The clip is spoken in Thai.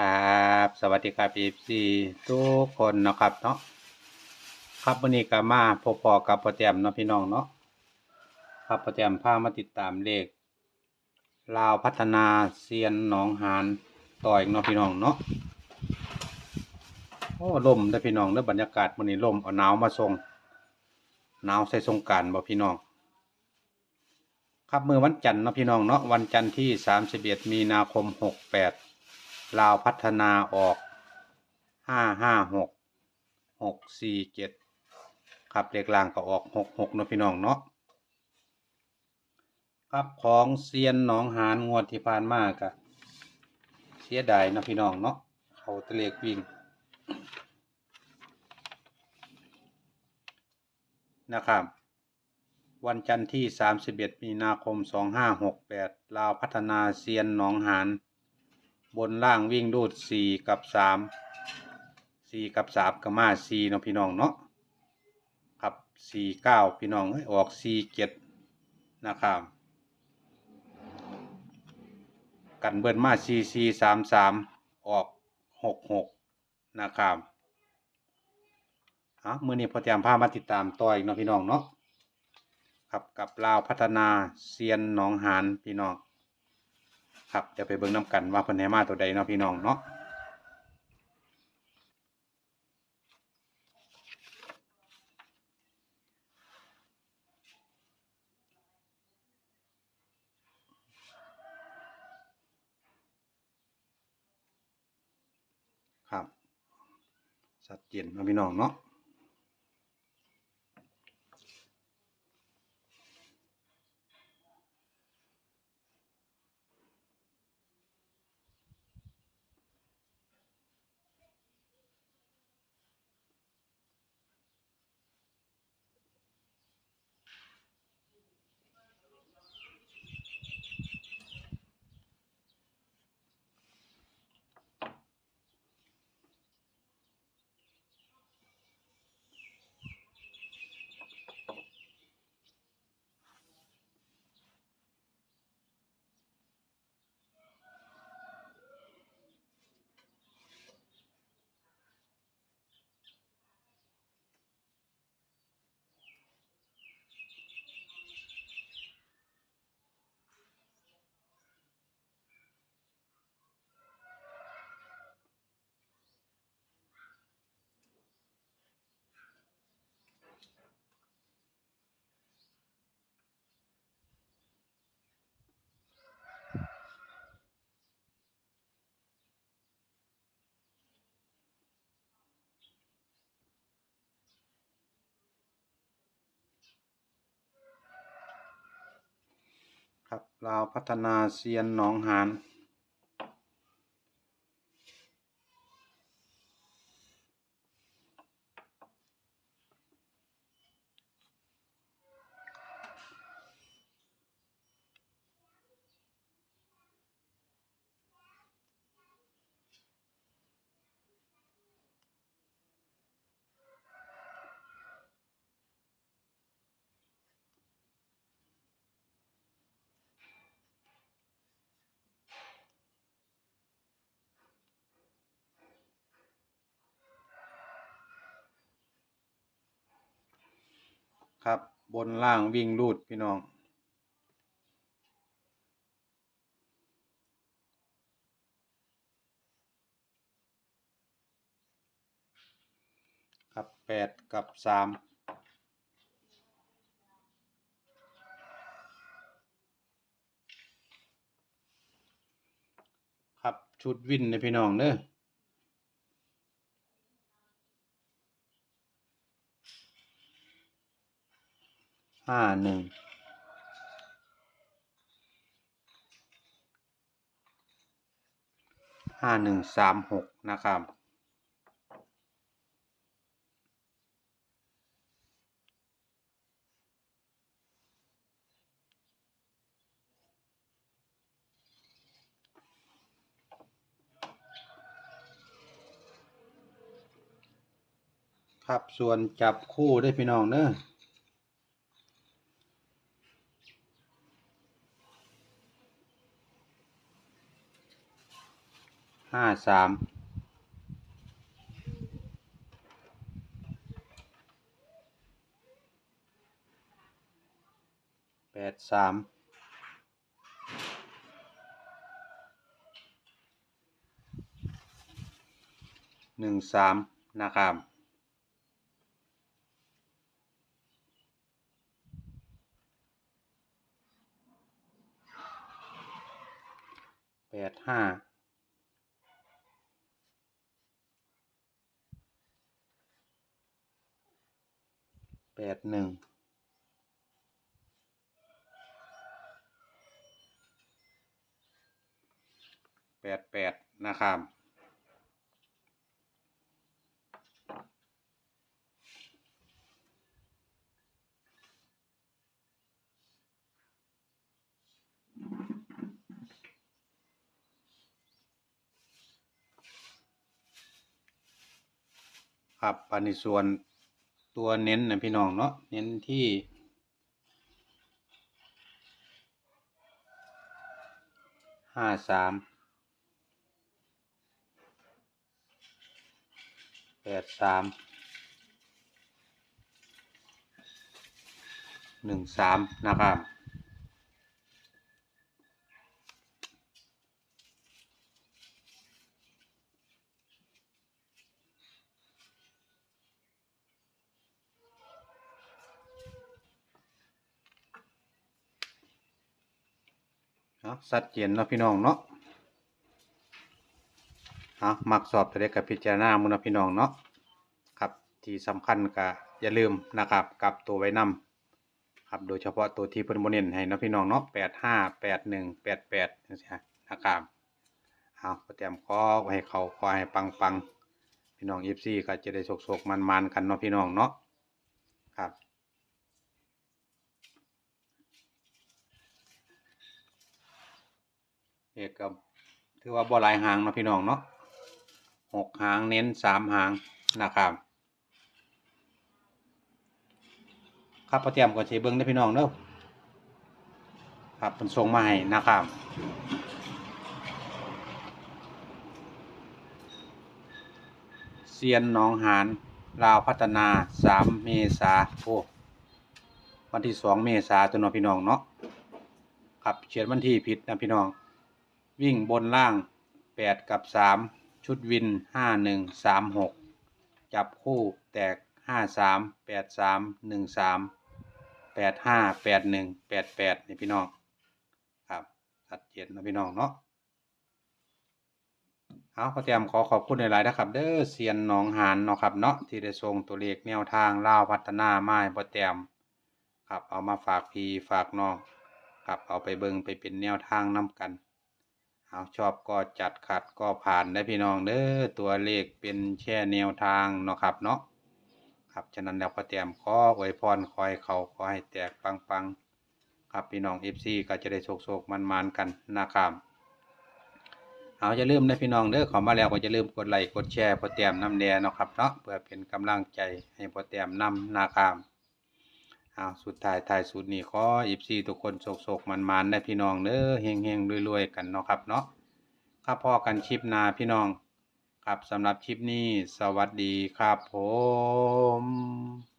ครับสวัสดีครับเอฟซีทุกคนนะครับเนาะครับวันนี้ก็มาพบพอกับพ่อแต้มเนาะพี่น้องเนาะครับพ่อแต้มพามาติดตามเลขลาวพัฒนาเซียนหนองหานต่ออีกเนาะพี่น้องเนาะโอ้ลมได้พี่น้องเด้อบรรยากาศวันนี้ลมเอาหนาวมาส่งหนาวใส่สงการบ่พี่น้องครับมือวันจันทร์เนาะพี่น้องเนาะวันจันทร์ที่ 31 มีนาคม 68 ลาวพัฒนาออก556 647ครับเลขล่างก็ออก66เนะพี่น้องเนาะครับของเซียนหนองหานงวดที่ผ่านมากะเสียดายนะพี่น้องเนาะเขาตะเลกวิ่งนะครับ วันจันทร์ที่ 31 มีนาคม 2568 ลาวพัฒนาเซียนหนองหาน บนล่างวิ่งรูด4กับ3 4กับ3กับมา4เนาะพี่น้องเนาะครับ4 9พี่น้องเอ้ยออก4 7นะครับกันเบิ้ลมา4 4 3 3ออก6 6นะครับอะมือนี้พอเตรียมพามาติดตามต่ออีกเนาะพี่น้องเนาะครับกับลาวพัฒนาเซียนหนองหานพี่น้อง ครับจะไปเบิ่งน้ำกันว่าเพิ่นให้มาตัวใดเนาะพี่น้องเนาะครับชัดเจนเนาะพี่น้องเนาะ ครับลาวพัฒนาเซียนหนองหาน ครับ บนล่างวิ่งรูดพี่น้องครับแปดกับสามครับชุดวินในพี่น้องเด้อ ห้าหนึ่งห้าหนึ่งสามหกนะครับครับส่วนจับคู่ได้พี่น้องเนอะ ห้าสามแปดสามหนึ่งสามนะครับแปดห้า แปดหนึ่งแปดแปดนะครับครับอันนี้ส่วน ตัวเน้นนะพี่น้องเนาะเน้นที่ห้าสามแปดสามหนึ่งสามนะครับ เนาะสัดเจนเนาะพี่น้องเนาะเอามักสอบตัวเล็กกับพิจารณามุนะพี่น้องเนาะครับที่สำคัญก็อย่าลืมนะครับกลับตัวไว้นำครับโดยเฉพาะตัวที่เพิ่นบ่เน้นให้นะพี่น้องเนาะแปดห้าแปดหนึ่งแปดแปดนะครับเอาเตรียมขอให้เขาขอให้ปังปังพี่น้อง FC ก็จะได้โศกๆมันๆกันเนาะพี่น้องเนาะครับ เอกก็ถือว่าบ่หลายหางนะพี่น้องเนาะหกหางเน้นสามหางนะครับครับพอเตรียมก็สิเบิ่งได้พี่น้องเด้อครับเพิ่นส่งมาให้นะครับเซียนหนองหานลาวพัฒนาสามเมษาโอ้วันที่สองเมษาตัวน้องพี่น้องเนาะครับเขียนวันที่ผิดนะพี่น้อง วิ่งบนล่างแปดกับสามชุดวินห้าหนึ่งสามหกจับคู่แตกห้าสามแปดสามหนึ่งสามแปดห้าแปดหนึ่งแปดแปดนี่พี่น้องครับชัดเจนนะพี่น้องเนาะเอาขอเตรียมขอขอบคุณหลายๆนะครับ เด้อเซียนหนองหานเนาะครับเนาะที่ได้ส่งตัวเลขแนวทางล่าวพัฒนาไม้พอเตรียมครับเอามาฝากพี่ฝากน้องครับเอาไปเบิงไปเป็นแนวทางนํกัน เอาชอบก็จัดขัดก็ผ่านได้พี่น้องเด้อตัวเลขเป็นแช่แนวทางเนาะครับเนาะครับฉะนั้นแล้วพอเตรียมขอไว้พรคอยเขาขอให้แตกปังๆครับพี่น้องเอฟซีก็จะได้โศกๆมันๆกันนะครับเอาอย่าลืมนะพี่น้องเด้อขอมาแล้วก็อย่าลืมกดไลค์กดแชร์พอเตรียมน้ำแดงเนาะครับเนาะเพื่อเป็นกำลังใจให้พอเตรียมนำนะครับ เอาสุดท้ายท้ายสุดนี่ขออิฟซีทุกคนโศกๆมันๆได้พี่น้องเด้อเฮงเฮงรวยๆ กันเนาะครับเนาะข้าพ่อกันคลิปนาพี่น้อง ครับสำหรับคลิปนี้ สวัสดีครับผม